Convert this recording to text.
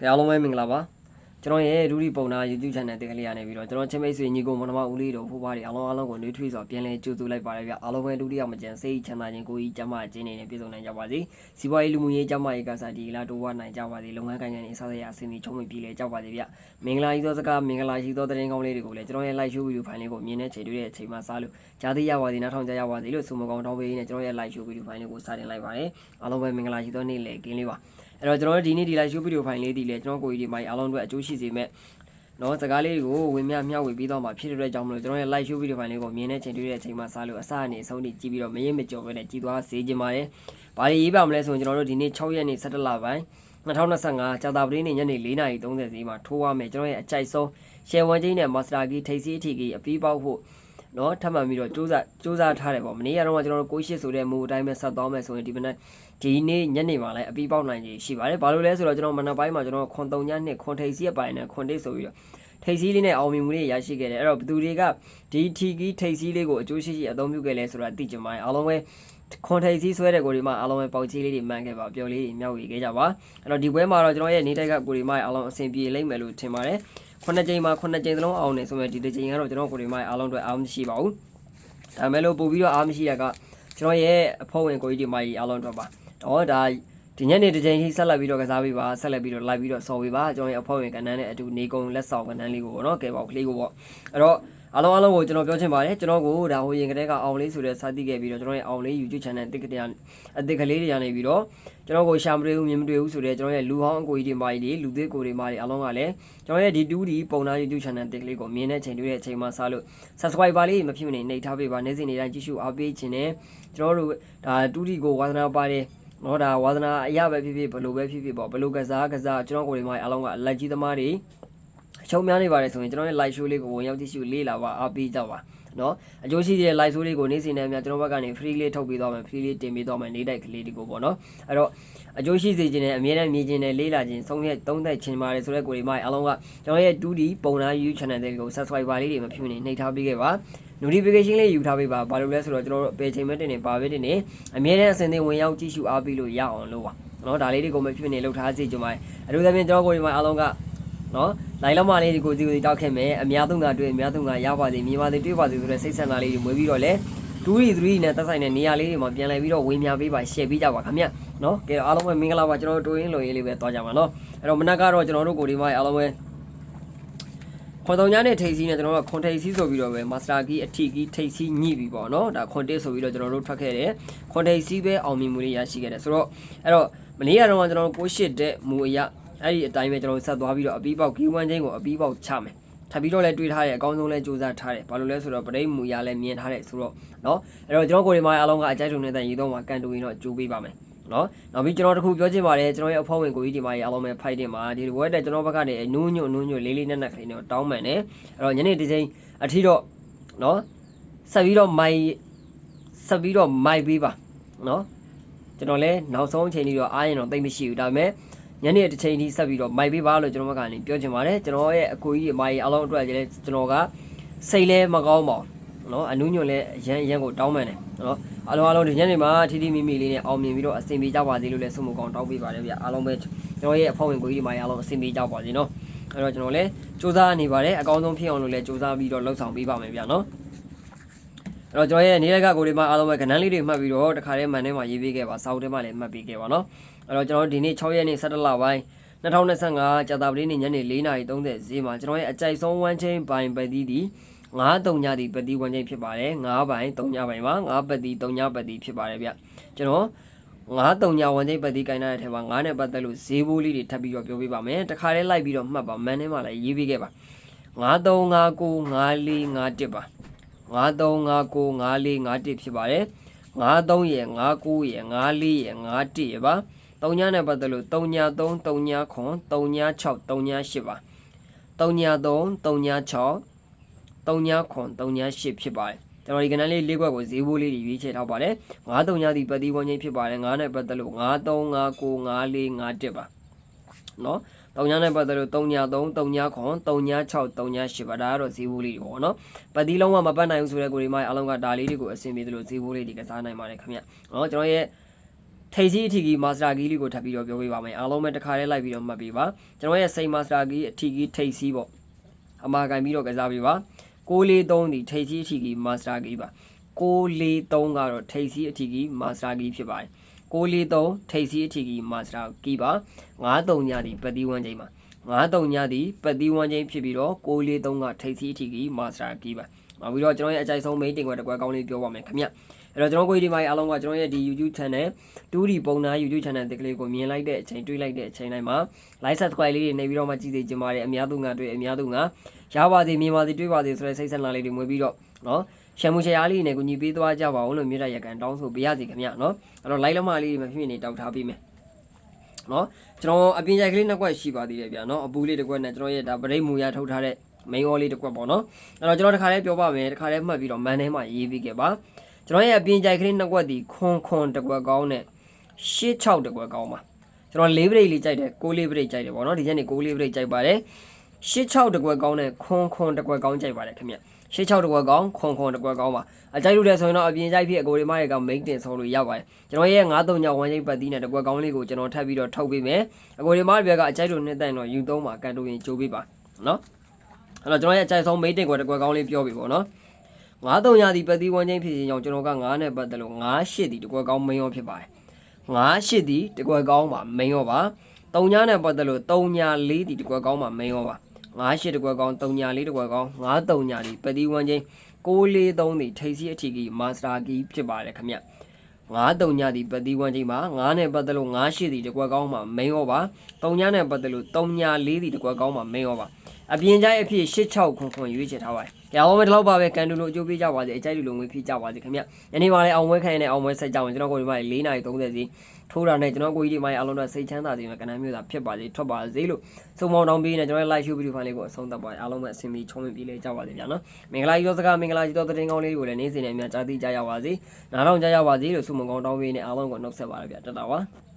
ကဲအားလုံးပဲမင်္ဂလာပါကျွန်တော်ရဲ့ဒူရီပုံနာ YouTube channel တင်ကလေးရနေပြီးတော့ကျွန်တော်ချင်းမိတ်ဆွေညီကိုမနမဦးလေးတို့ဖိုးဖွားတွေအားလုံးအားလုံးကိုနှွေးထွေးစွာပြန်လည်ကြိုဆိုလိုက်ပါတယ်ဗျအားလုံးပဲဒုတိယမကျန်စိတ်ချမ်းသာခြင်းကိုယ်ကြီးကျမ်းမာခြင်းတွေနဲ့ပြည့်စုံနိုင်ကြပါစေစီးပွားရေးလူမှုရေးကျမ်းမာရေးကစားဒီလာတိုးဝနိုင်ကြပါစေလုပ်ငန်းကိုင်ငန်းတွေအစားအစာအဆင်ပြေချုံးမပြေလဲကြပါစေဗျမင်္ဂလာကြီးသောစကားမင်္ဂလာရှိသောတရင်ကောင်းလေးတွေကိုလည်းကျွန်တော်ရဲ့ live show video file လေးကိုမြင်နေချိန်တွေ့တဲ့အချိန်မှာစားလို့ကြားသိရပါစေနားထောင်ကြရပါစေလို့ဆုမကောင်းတောင်းပေးနေကျွန်တော်ရဲ့ live show video file လေးကိုစတင်လိုက်ပါတယ်အားလုံးပဲမင်္ဂလာရှိသောနေ့လည်ကင်းလေးပါ အဲ့တော့ကျွန်တော်တို့ဒီနေ့ဒီ live show video file လေးဒီလေကျွန်တော်ကိုကြီးဒီမိုင်းအားလုံးအတွက်အကျိုးရှိစေမဲ့နော်စကားလေးတွေကိုဝင်မြမျှဝေပြီးတော့မှဖြစ်တဲ့အတွက်ကြောင့်မလို့ကျွန်တော်ရဲ့ live show video file လေးကိုမြင်နေချိန်တွေ့တဲ့အချိန်မှာစားလို့အစအနေအဆုံးထိကြည့်ပြီးတော့မရင်မကြော်ပဲနဲ့ကြည်သွားစေချင်ပါတယ်။ဘာတွေရေးပါမလဲဆိုရင်ကျွန်တော်တို့ဒီနေ့6ရက်နေ့17လပိုင်း2025ကြာသပတေးနေ့ညနေ4:30စီမှာထိုးရမယ်ကျွန်တော်ရဲ့အကြိုက်ဆုံး share 1ချင်းနဲ့ master key ထိပ်စီးအထီကြီးအပြီးပေါက်ဖို့ နော်ထပ်မှန်ပြီးတော့စူးစမ်းစူးစမ်းထားတယ်ပေါ့မနေ့ကတော့ကျွန်တော်တို့ကိုရှိဆိုတဲ့မူအတိုင်းပဲဆက်သွားမယ်ဆိုရင်ဒီမနေ့ဒီနေ့ညနေမှာလည်းအပြီးပေါက်နိုင်ကြီးရှိပါတယ်ဘာလို့လဲဆိုတော့ကျွန်တော်မနက်ပိုင်းမှာကျွန်တော်ခွန်3ညနှစ်ခွန်ထိပ်စီးအပိုင်းနဲ့ခွန်တိတ်ဆိုပြီးတော့ထိပ်စီးလေးနဲ့အောင်မြင်မှုလေးရရှိခဲ့တယ်အဲ့တော့ဘသူတွေကဒီထီကီထိပ်စီးလေးကိုအကျိုးရှိရှိအသုံးပြုခဲ့လဲဆိုတာသိကြပါရင်အားလုံးပဲခွန်ထိပ်စီးဆွဲတဲ့ကိုဒီမှာအားလုံးပဲပေါက်ချီးလေးတွေမှန်ခဲ့ပါပျော်လေးတွေမြောက်ဝေခဲ့ကြပါအဲ့တော့ဒီပွဲမှာတော့ကျွန်တော်ရဲ့နေတိုက်ကကိုဒီမှာအားလုံးအဆင်ပြေလိမ့်မယ်လို့ထင်ပါတယ် ခုနှစ်ကြိမ်မှာခုနှစ်ကြိမ်သလုံးအောင်နေဆိုမဲ့ဒီတစ်ကြိမ်ကတော့ကျွန်တော်ကိုဒီမှာအားလုံးအတွက်အားမရှိပါဘူးဒါမဲ့လို့ပို့ပြီးတော့အားမရှိရကကျွန်တော်ရဲ့အဖွဲ့ဝင်ကိုကြီးဒီမှာအားလုံးအတွက်ပါတော့ဒါဒီညနေတစ်ချိန်ထိဆက်လက်ပြီးတော့ကစားပေးပါဆက်လက်ပြီးတော့ live ပြီးတော့ဆော်ပေးပါကျွန်တော်ရဲ့အဖွဲ့ဝင်ကဏ္ဍနဲ့အတူနေကုံလက်ဆောင်ကဏ္ဍလေးကိုပေါ့နော်ကဲပါကလေးကိုပေါ့အဲ့တော့ အားလုံးအားလုံးကိုကျွန်တော်ပြောချင်ပါတယ်ကျွန်တော်ကိုဒါဟိုရင်ကတည်းကအောင်လေးဆိုတဲ့စာသိခဲ့ပြီးတော့ကျွန်တော်ရဲ့အောင်လေး YouTube channel အသစ်ကတည်းကအသစ်ကလေးတွေရနေပြီးတော့ကျွန်တော်ကိုရှာမတွေ့ဘူးမြင်မတွေ့ဘူးဆိုတဲ့ကျွန်တော်ရဲ့လူဟောင်းအကိုကြီးတွေမာကြီးတွေလူသေးကိုတွေမာတွေအားလုံးကလည်းကျွန်တော်ရဲ့ဒီ 2D ပုံနာ YouTube channel အသစ်ကလေးကိုမြင်တဲ့ချိန်တွေ့တဲ့အချိန်မှာစလို့ subscriber လေးမဖြစ်မနေနှိပ်ထားပေးပါနေ့စဉ်နေ့တိုင်းကြည့်ရှုအားပေးခြင်းနဲ့ကျွန်တော်တို့ဒါ 2D ကိုဝါသနာပါတယ်နော်ဒါဝါသနာအရပဲဖြစ်ဖြစ်ဘလို့ပဲဖြစ်ဖြစ်ပေါ့ဘလို့ကစားကစားကျွန်တော်ကိုယ်တွေမှာအားလုံးကအလက်ကြီးသမားတွေ ချုံများနေပါတယ်ဆိုရင်ကျွန်တော်ရဲ့ live show လေးကိုဝင်ရောက်ကြည့်ရှုလေးလာပါအားပေးကြပါနော်အကျိုးရှိတဲ့ live show လေးကိုနေ့စဉ်နဲ့အများကျွန်တော်ဘက်ကနေ free လေးထုတ်ပေးသွားမယ် free လေးတင်ပေးသွားမယ်နေ့တိုက်ကလေးဒီကိုပေါ့နော်အဲ့တော့အကျိုးရှိစေခြင်းနဲ့အမြဲတမ်းမြင်ခြင်းနဲ့လေးလာခြင်းဆုံးဖြတ်သုံးသက်ခြင်းပါတယ်ဆိုတဲ့ကိုယ်တွေမှာအားလုံးကကျွန်တော်ရဲ့ 2D ပုံနာ YouTube channel တွေကို subscriber လေးတွေမဖြစ်မနေနှိပ်ထားပေးခဲ့ပါ notification လေးယူထားပေးပါဘာလို့လဲဆိုတော့ကျွန်တော်တို့ပေချိန်မဲ့တင်နေပါပဲတင်နေအမြဲတမ်းအစဉ်သင်ဝင်ရောက်ကြည့်ရှုအားပေးလို့ရအောင်လို့ပါနော်ဒါလေးတွေကိုမဖြစ်မနေလှုပ်ထားစေချင်ပါတယ်အထူးသဖြင့်ကျွန်တော်ကိုယ်ဒီမှာအားလုံးက နော်လိုင်လောက်မလေးဒီကိုဒီကိုတောက်ခဲ့မယ်အများသုံးကတွေ့အများသုံးကရပါစေမြင်ပါစေတွေ့ပါစေဆိုတဲ့စိတ်ဆန္ဒလေးတွေမွေးပြီးတော့လဲ2 3နဲ့တက်ဆိုင်တဲ့နေရာလေးတွေမှာပြန်လည်ပြီးတော့ဝေမျှပေးပါရှယ်ပေးကြပါခင်ဗျနော်ကဲအားလုံးပဲမင်္ဂလာပါကျွန်တော်တို့တိုးရင်းလိုရင်းလေးပဲသွားကြပါနော်အဲ့တော့မနက်ကတော့ကျွန်တော်တို့ကိုဒီမှာအားလုံးပဲခွန်တုံညာနဲ့ထိတ်စီနဲ့ကျွန်တော်တို့ခွန်ထိတ်စီဆိုပြီးတော့ပဲမာစတာကီအထီကီထိတ်စီညှိပြီပေါ့နော်ဒါခွန်တစ်ဆိုပြီးတော့ကျွန်တော်တို့ထွက်ခဲ့တယ်ခွန်ထိတ်စီပဲအောင်မြင်မှုလေးရရှိခဲ့တယ်ဆိုတော့အဲ့တော့မနေ့ကတော့ကျွန်တော်တို့ပိုးရှစ်တဲ့မူအရ အဲ့ဒီအတိုင်းပဲကျွန်တော်တို့ဆက်သွားပြီးတော့အပီးပေါက်ကီဝမ်ချင်းကိုအပီးပေါက်ချမယ်ထပ်ပြီးတော့လည်းတွေးထားတယ်အကောင်းဆုံးလည်းစူးစမ်းထားတယ်ဘာလို့လဲဆိုတော့ပရိမူရလည်းမြင်ထားတယ်ဆိုတော့เนาะအဲ့တော့ကျွန်တော်ကိုဒီမှာအားလုံးကအကြိုက်ထုံနေတဲ့ရေတော့မှာကန်တူရင်တော့ကြိုးပေးပါမယ်နော်နောက်ပြီးကျွန်တော်တခုပြောချင်ပါတယ်ကျွန်တော်ရဲ့အဖွဲ့ဝင်ကိုကြီးဒီမှာရေအားလုံးပဲဖိုက်တင်ပါဒီဝက်တဲ့ကျွန်တော်ဘက်ကနေနူးညွတ်နူးညွတ်လေးလေးနက်နက်ကလေးတော့တောင်းမှန်တယ်အဲ့တော့ညနေဒီချိန်အထီတော့နော်ဆက်ပြီးတော့မိုင်ဆက်ပြီးတော့မိုက်ပေးပါနော်ကျွန်တော်လည်းနောက်ဆုံးအချိန်ကြီးတော့အားရင်တော့သိမ့်မရှိဘူးဒါပေမဲ့ ညနေတစ်ချိန်ထိဆက်ပြီးတော့မိုက်ပေးပါလို့ကျွန်တော်ဘက်ကနေပြောချင်ပါတယ်ကျွန်တော်ရဲ့အကိုကြီးအမကြီးအားလုံးအတွက်လည်းကျွန်တော်ကစိတ်လဲမကောင်းပါဘူးနော်အနုညွန့်လဲရန်ရန်ကိုတောင်းမှန်တယ်နော်အားလုံးအားလုံးဒီညနေမှာထီထီမိမိလေးနဲ့အောင်မြင်ပြီးတော့အဆင်ပြေကြပါစေလို့လည်းဆုမကောင်းတောင်းပေးပါတယ်ဗျအားလုံးပဲကျွန်တော်ရဲ့အဖွဲ့ဝင်ကိုကြီးဒီမှာအားလုံးအဆင်ပြေကြပါစေနော်အဲ့တော့ကျွန်တော်လည်းစူးစမ်းနေပါတယ်အကောင်းဆုံးဖြစ်အောင်လို့လည်းစူးစမ်းပြီးတော့လှုပ်ဆောင်ပေးပါမယ်ဗျနော်အဲ့တော့ကျွန်တော်ရဲ့နေရကကိုဒီမှာအားလုံးပဲကဏ္ဍလေးတွေမှတ်ပြီးတော့တခါတည်းမှန်ထဲမှာရေးပေးခဲ့ပါစာအုပ်ထဲမှာလည်းမှတ်ပေးခဲ့ပါနော် အဲ့တော့ကျွန်တော်ဒီနေ့6ရက်နေ့17လပိုင်း2025ကြာသပတေးနေ့ညနေ4:30ဈေးမှာကျွန်တော်ရဲ့အကြိုက်ဆုံးဝမ်းချင်းပိုင်ပတိတီ9တုံညတီပတိဝမ်းချင်းဖြစ်ပါတယ်9ပိုင်3ညပိုင်ပါ9ပတိ3ညပတိဖြစ်ပါတယ်ဗျကျွန်တော်9တုံညဝမ်းချင်းပတိကိုင်းတဲ့ထဲမှာ9နဲ့ပတ်သက်လို့ဈေးဘိုးလေးတွေထပ်ပြီးတော့ပြောပြပါမယ်တခါတည်းလိုက်ပြီးတော့မှတ်ပါမန်ထဲမှာလည်းရေးပေးခဲ့ပါ93599451ပါ93599451ဖြစ်ပါတယ်93ရယ်99ရယ်94ရယ်94ရယ်ပါ 3ညနဲ့ပတ်သက်လို့3ည3 3ညခွန်3ည6 3ည8ပါ3ည3 3ည6 3ညခွန်3ည8ဖြစ်ပါတယ်ကျွန်တော်ဒီကနန်းလေး၄ခွက်ကိုဈေးဘိုးလေးတွေရွေးချယ်ထားပါတယ်9 3ညသည်ပတိဝန်းချင်းဖြစ်ပါတယ်9နဲ့ပတ်သက်လို့9 3 9 9 9 4 9 1ပါနော်တုံညာနဲ့ပတ်သက်လို့3ည3 3ညခွန်3ည6 3ည8ပါဒါကတော့ဈေးဘိုးလေးတွေပေါ့နော်ပတ်တိလုံးဝမပတ်နိုင်ဘူးဆိုတဲ့ကိုဒီမိုင်းအလုံးကဒါလေးတွေကိုအဆင်ပြေသလိုဈေးဘိုးလေးတွေကစားနိုင်ပါတယ်ခင်ဗျနော်ကျွန်တော်ရဲ့ ထိပ်စီးအထီကြီးမာစတာကီလေးကိုထပ်ပြီးတော့ပြောပေးပါမယ်အားလုံးပဲတစ်ခါတည်းလိုက်ပြီးတော့မှတ်ပေးပါကျွန်တော်ရဲ့စိန်မာစတာကီအထီကြီးထိပ်စီးပေါ့အမာကန်ပြီးတော့ကစားပေးပါ643ဒီထိပ်စီးအထီကြီးမာစတာကီပါ643ကတော့ထိပ်စီးအထီကြီးမာစတာကီဖြစ်ပါတယ်643ထိပ်စီးအထီကြီးမာစတာကီပါ93ညဒီပတိဝမ်းချိန်မှာ93ညဒီပတိဝမ်းချိန်ဖြစ်ပြီးတော့643ကထိပ်စီးအထီကြီးမာစတာကီပါနောက်ပြီးတော့ကျွန်တော်ရဲ့အကြိုက်ဆုံး main တင်ခွက်တစ်ခွက်ကောင်းလေးပြောပါမယ်ခင်ဗျ အဲ့တော့ကျွန်တော်ကိုဒီမိုင်အားလုံးကကျွန်တော်ရဲ့ဒီ YouTube channel 2D ပုံနာ YouTube channel တစ်ကလေးကိုမြင်လိုက်တဲ့အချိန်တွေးလိုက်တဲ့အချိန်တိုင်းမှာ like subscribe လေးတွေနေပြီးတော့မှကြည့်သေးကြပါတယ်အများသူငါတွေ့အများသူငါရပါစေမြင်ပါစေတွေးပါစေဆိုတဲ့စိတ်ဆက်လာလေးတွေမွေးပြီးတော့နော်ရှမ်းမှုချရာလေးနဲ့ကိုညီပေးသွားကြပါဦးလို့မြေတရရကန်တောင်းဆိုပေးရစီခင်ဗျနော်အဲ့တော့ like လက်မလေးတွေမဖြစ်နေတောက်ထားပေးမယ်နော်ကျွန်တော်အပြင်ကြိုက်ကလေးနှစ်ခွက်ရှိပါသေးတယ်ဗျာနော်အပူလေးတစ်ခွက်နဲ့ကျွန်တော်ရဲ့ဒါပရိတ်မူရထုတ်ထားတဲ့ main wall လေးတစ်ခွက်ပေါ့နော်အဲ့တော့ကျွန်တော်တခါလေးပြောပါမယ်တခါလေးမှတ်ပြီးတော့ man ထဲမှာရေးပြီးခဲ့ပါ ကျွန်တော်ရဲ့အပြင်ကြိုက်ကလေးနှစ်ခွက်ဒီခွန်ခွန်တစ်ခွက်ကောင်းနဲ့ရှစ်6တစ်ခွက်ကောင်းပါကျွန်တော်၄ပရိတ်လေးကြိုက်တယ်6လေးပရိတ်ကြိုက်တယ်ပေါ့နော်ဒီချက်နေ6လေးပရိတ်ကြိုက်ပါတယ်ရှစ်6တစ်ခွက်ကောင်းနဲ့ခွန်ခွန်တစ်ခွက်ကောင်းကြိုက်ပါတယ်ခင်ဗျရှစ်6တစ်ခွက်ကောင်းခွန်ခွန်တစ်ခွက်ကောင်းပါအကြိုက်လို့တဲ့ဆိုရင်တော့အပြင်ကြိုက်ဖြစ်အကိုဒီမတွေက main တင်ဆုံးလို့ရပါတယ်ကျွန်တော်ရဲ့93ညဝမ်းချိတ်ပတ်သီးနဲ့တစ်ခွက်ကောင်းလေးကိုကျွန်တော်ထပ်ပြီးတော့ထုတ်ပေးမယ်အကိုဒီမတွေကအကြိုက်လို့နှစ်တန်တော့ယူသုံးပါကန်တိုရင်ကြိုးပေးပါနော်အဲ့တော့ကျွန်တော်ရဲ့အကြိုက်ဆုံး main တင်ခွက်တစ်ခွက်ကောင်းလေးပြောပြီပေါ့နော် 93ညဒီပတ်သီးဝမ်းချိတ်ဖြစ်ရင်ကျွန်တော်က9နဲ့ပတ်သက်လို့98ဒီတစ်ခွက်ကောင်း main ရောဖြစ်ပါတယ်98ဒီတစ်ခွက်ကောင်းပါ main ရောပါ3ညနဲ့ပတ်သက်လို့3ည4ဒီတစ်ခွက်ကောင်းပါ main ရောပါ98တစ်ခွက်ကောင်း3ည4တစ်ခွက်ကောင်း93ညဒီပတ်သီးဝမ်းချိတ်643ဒီထိပ်စီးအထီကြီးမာစတာကီဖြစ်ပါတယ်ခင်ဗျ93ညဒီပတ်သီးဝမ်းချိန်မှာ9နဲ့ပတ်သက်လို့98ဒီတကွက်ကောင်းမှာမင်းရောပါ3ညနဲ့ပတ်သက်လို့3ည4ဒီတကွက်ကောင်းမှာမင်းရောပါ အပြင်ကြိုက်အဖြစ်86ခွန်ခွန်ရွေးချယ်ထားပါတယ်။ကြောင်ဝဲတလောက်ပါပဲကန်တူလို့အကျိုးပေးကြပါစေအကြိုက်လူလိုငွေဖြစ်ကြပါစေခင်ဗျ။ညနေပါလေအောင်ဝဲခိုင်းနေအောင်ဝဲဆက်ကြအောင်ကျွန်တော်ကိုဒီမှာ4:30စီထိုးတာနဲ့ကျွန်တော်ကိုကြီးဒီမှာအလုံးတော့စိတ်ချမ်းသာစေမှာကဏ္ဍမျိုးသာဖြစ်ပါစေထွက်ပါစေလို့စုံမောင်းတောင်းပေးနေကျွန်တော်ရဲ့ live show video file လေးကိုအဆုံးသတ်ပါအားလုံးပဲအဆင်ပြေချုံးမြပြေးလေကြပါစေဗျာနော်။မင်္ဂလာကြီးသောစကားမင်္ဂလာကြီးသောသတင်းကောင်းလေးကိုလည်းနေ့စဉ်နဲ့အများကြားသိကြရပါစေ။နားထောင်ကြရပါစေလို့ဆုမွန်ကောင်းတောင်းပေးနေအားလုံးကိုနှုတ်ဆက်ပါရဗျာတက်တာပါ။